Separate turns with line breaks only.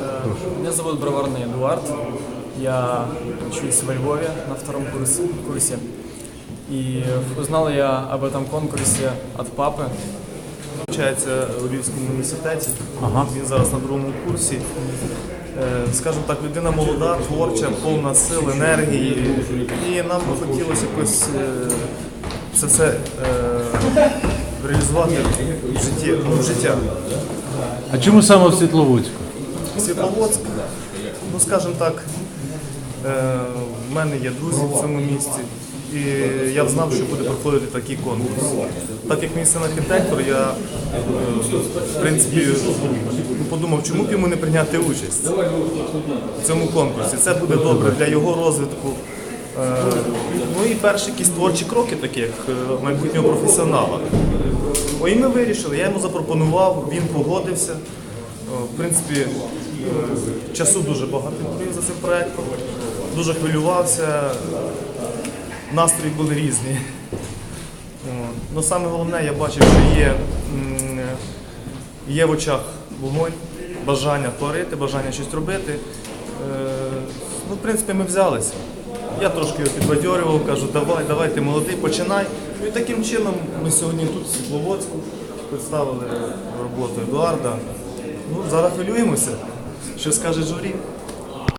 Э, Меня зовут Броварный Эдуард. Я учусь во Львове на втором курсе. курсе. И узнал я об этом конкурсе от папы.
Навчається у Львівському університеті.
Ага.
Він зараз на другому курсі. Е, Скажімо так, людина молода, творча, повна сил, енергії. І нам би хотілося якось е, це все е, реалізувати в житті. Ну, в життя.
А чому саме в Світловодську?
Світловодськ, ну скажімо так, е, в мене є друзі в цьому місті. І я знав, що буде проходити такий конкурс. Так як мій син архітектор, я е, в принципі ну, подумав, чому б йому не прийняти участь в цьому конкурсі. Це буде добре для його розвитку. Е, Ну і перші якісь творчі кроки, такі як майбутнього професіонала. І ми вирішили, я йому запропонував, він погодився. О, В принципі, е, часу дуже багато провів за цим проєктом. Дуже хвилювався, настрої були різні. О, Ну, саме головне, я бачив, що є, є в очах вогонь, бажання творити, бажання щось робити. Е, Ну, в принципі, ми взялися. Я трошки його підбадьорював, кажу, давай, давай, ти молодий, починай. Ну і таким чином ми сьогодні тут, в Світловодську, представили роботу Едуарда. Ну, зараз хвилюємося, що скаже журі.